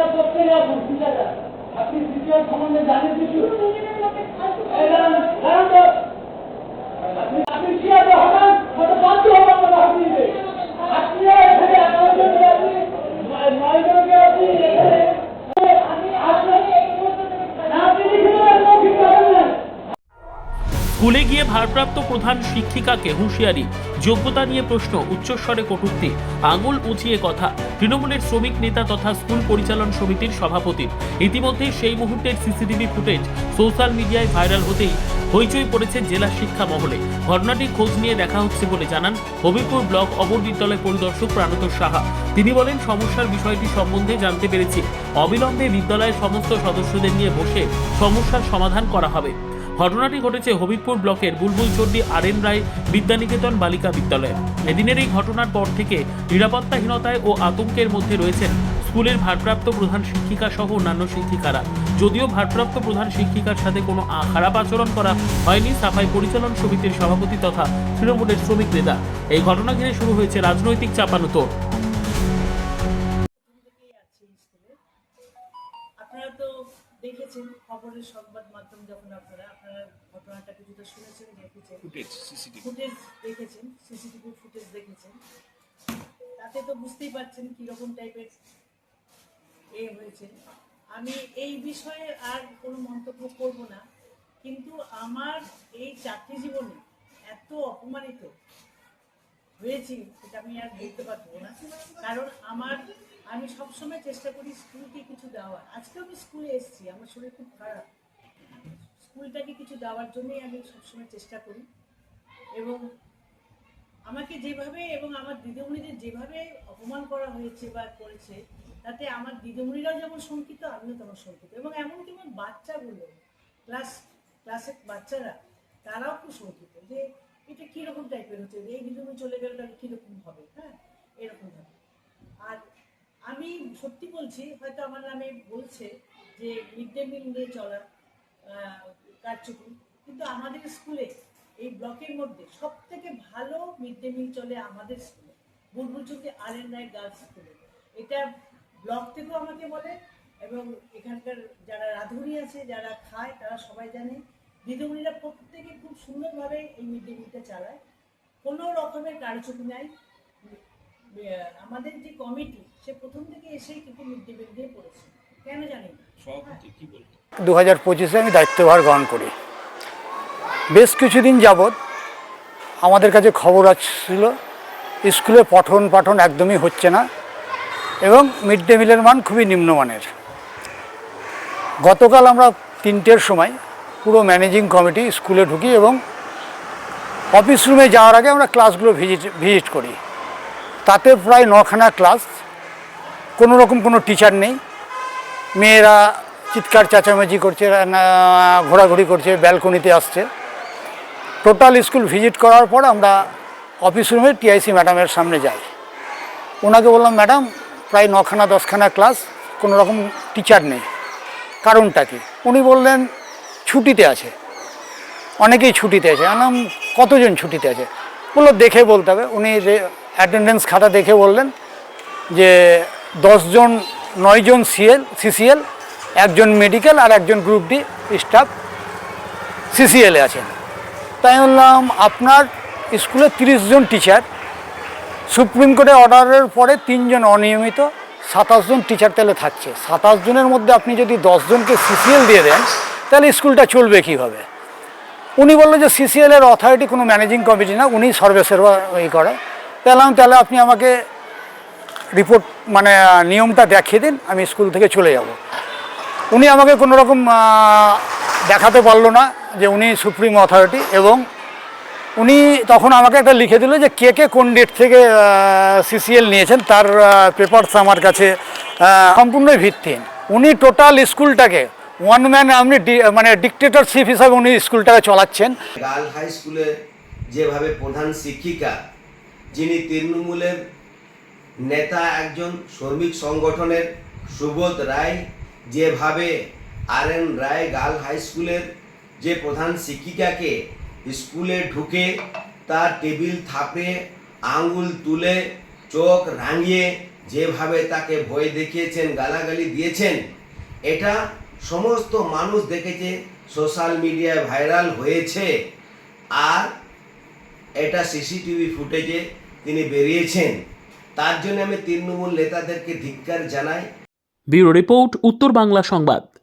আপনারা করছেন আপনি দ্বিতীয় সম্বন্ধে জানেন কিছু এই দাঁড়ান, দাঁড়ান তো। আপনি আপনি কি এত হঠাৎ কত বাধ্য হবেন আপনারা আপনি আপনি এখানে এগারো জনকে আপনি নয়- নয় জনকে আপনি এখানে আপনি না, আপনি লিখে দেবেন মৌখিক পাবেন না স্কুলে গিয়ে ভারপ্রাপ্ত প্রধান শিক্ষিকাকে হুঁশিয়ারি, যোগ্যতা নিয়ে প্রশ্ন, উচ্চস্বরে কটূক্তি, আঙুল উঁচিয়ে কথা, তৃণমূলের শ্রমিক নেতা তথা স্কুল পরিচালন সমিতির সভাপতির ইতিমধ্যে সেই মুহূর্তের সিসিটিভি ফুটেজ সোশ্যাল মিডিয়ায় ভাইরাল হতেই হইচই পড়েছে জেলা শিক্ষা মহলে। ঘটনাটি খোঁজ নিয়ে দেখা হচ্ছে বলে জানান হবিপুর ব্লক অবর বিদ্যালয় পরিদর্শক প্রাণতোষ সাহা। তিনি বলেন, সমস্যার বিষয়টি সম্বন্ধে জানতে পেরেছি। অবিলম্বে বিদ্যালয়ের সমস্ত সদস্যদের নিয়ে বসে সমস্যার সমাধান করা হবে। ঘটনাটি ঘটেছে হবিবপুর ব্লকের বুলবুল চণ্ডী আর এন রায় বিদ্যানিকেতন বালিকা বিদ্যালয়ে। এদিনের এই ঘটনার পর থেকে নিরাপত্তাহীনতায় ও আতঙ্কের মধ্যে রয়েছেন স্কুলের ভারপ্রাপ্ত প্রধান শিক্ষিকা সহ অন্যান্য শিক্ষিকারা। যদিও ভারপ্রাপ্ত প্রধান শিক্ষিকার সাথে কোনো খারাপ আচরণ করা হয়নি, সাফাই পরিচালন সমিতির সভাপতি তথা তৃণমূলের শ্রমিক নেতা। এই ঘটনা ঘিরে শুরু হয়েছে রাজনৈতিক চাপানুতোড়। দেখেছেন খবরের সংবাদ মাধ্যম যখন আপনারা আপনারা ঘটনাটা কিছুটা শুনেছেন দেখেছেন। ফুটেজ দেখেছেন সিসিটিভি ফুটেজ দেখেছেন। তাতে তো বুঝতেই পারছেন কীরকম টাইপের এ হয়েছে। আমি এই বিষয়ে আর কোনো মন্তব্য করব না কিন্তু আমার এই চাকরি জীবনে এত অপমানিত হয়েছি, সেটা আমি আর বলতে পারব না। কারণ আমার, আমি সবসময় চেষ্টা করি স্কুলকে কিছু দেওয়ার। আজকেও আমি স্কুলে এসেছি, আমার শরীর খুব খারাপ। স্কুলটাকে কিছু দেওয়ার জন্যই আমি সবসময় চেষ্টা করি। এবং আমাকে যেভাবে এবং আমার দিদিমণিদের যেভাবে অপমান করা হয়েছে বা করেছে, তাতে আমার দিদিমণিরাও যেমন শঙ্কিত, আমিও তেমন শঙ্কিত। এবং এমনকি আমার বাচ্চাগুলো, ক্লাস, ক্লাসের বাচ্চারা, তারাও খুব শঙ্কিত যে এটা কীরকম টাইপের হচ্ছে? এই দিদিমণি চলে গেলে তাহলে কীরকম হবে? হ্যাঁ এরকম হবে। আর আমি সত্যি বলছি, হয়তো আমার নামে বলছে যে মিড ডে মিল নিয়ে চলা কারচুপি, কিন্তু আমাদের স্কুলে এই ব্লকের মধ্যে সব থেকে ভালো মিড ডে মিল চলে আমাদের স্কুলে, বুলবুলচুকি আর এন রায় গার্লস স্কুলে। এটা ব্লক থেকেও আমাকে বলে, এবং এখানকার যারা রাঁধুনি আছে, যারা খায়, তারা সবাই জানে। দিদিমণিরা প্রত্যেকে খুব সুন্দরভাবে এই মিড ডে মিলটা চালায়। কোনো রকমের কারচুপি নাই। আমাদের যে কমিটি সে প্রথম থেকে এসেই কিন্তু মিড ডে মিল দিয়ে পড়েছে। কেন জানি দু হাজার পঁচিশে আমি দায়িত্বভার গ্রহণ করি। বেশ কিছুদিন যাবৎ আমাদের কাছে খবর আসছিল স্কুলে পঠন পাঠন একদমই হচ্ছে না এবং মিড ডে মিলের মান খুবই নিম্নমানের। গতকাল আমরা তিনটের সময় পুরো ম্যানেজিং কমিটি স্কুলে ঢুকি এবং অফিস রুমে যাওয়ার আগে আমরা ক্লাসগুলো ভিজিট ভিজিট করি। তাতে প্রায় নখানা ক্লাস, কোনো রকম কোনো টিচার নেই। মেয়েরা চিৎকার চেঁচামেচি করছে ঘোরাঘুরি করছে, ব্যালকনিতে আসছে। টোটাল স্কুল ভিজিট করার পর আমরা অফিস রুমে টিআইসি ম্যাডামের সামনে যাই। ওনাকে বললাম, ম্যাডাম, প্রায় নখানা, দশখানা ক্লাস, কোনো রকম টিচার নেই। কারণটা কি? উনি বললেন ছুটিতে আছে। অনেকেই ছুটিতে আছে। আনাম কতজন ছুটিতে আছে? বলল দেখে বলতে হবে। উনি অ্যাটেন্ডেন্স খাতা দেখে বললেন যে দশজন নয়জন সিএল সিসিএল একজন মেডিকেল আর একজন গ্রুপ ডি স্টাফ সিসিএলে আছেন। তাই বললাম, আপনার স্কুলে তিরিশ জন টিচার সুপ্রিম কোর্টের অর্ডারের পরে তিনজন অনিয়মিত, সাতাশ জন টিচার তাহলে থাকছে। সাতাশ জনের মধ্যে আপনি যদি দশজনকে সিসিএল দিয়ে দেন তাহলে স্কুলটা চলবে কীভাবে? উনি বলল যে সিসিএল এর অথরিটি কোনো ম্যানেজিং কমিটি না উনি সর্বেসর্বা ই করে। তাহলে তাহলে আপনি আমাকে রিপোর্ট মানে নিয়মটা দেখিয়ে দিন, আমি স্কুল থেকে চলে যাব। উনি আমাকে কোনো রকম দেখাতে পারল না যে উনি সুপ্রিম অথরিটি এবং উনি তখন আমাকে একটা লিখে দিল যে কে কে কোন ডেট থেকে সিসিএল নিয়েছেন, তার পেপারস আমার কাছে সম্পূর্ণই ভিত্তিহীন। উনি টোটাল স্কুলটাকে ওয়ান ম্যান আপনি মানে ডিকটেটরশিপ হিসাবে উনি স্কুলটাকে চালাচ্ছেন। গার্ল হাই স্কুলে যেভাবে প্রধান শিক্ষিকা, যিনি তৃণমূলের নেতা একজন শ্রমিক সংগঠনের সুবোধ রায়, যেভাবে R N Roy girl high স্কুলের যে প্রধান শিক্ষিকাকে স্কুলে ঢুকে তার টেবিল থাপড়ে আঙ্গুল তুলে, চোখ রাঙিয়ে যেভাবে তাকে ভয় দেখিয়েছেন, গালাগালি দিয়েছেন, এটা সমস্ত মানুষ দেখেছে সোশ্যাল মিডিয়ায় ভাইরাল হয়েছে। আর এটা সিসিটিভি ফুটেজে তিনি বেরিয়েছেন। তার জন্য আমি তৃণমূল নেতাদেরকে ধিক্কার জানাই। ব্যুরো রিপোর্ট, উত্তর বাংলা সংবাদ।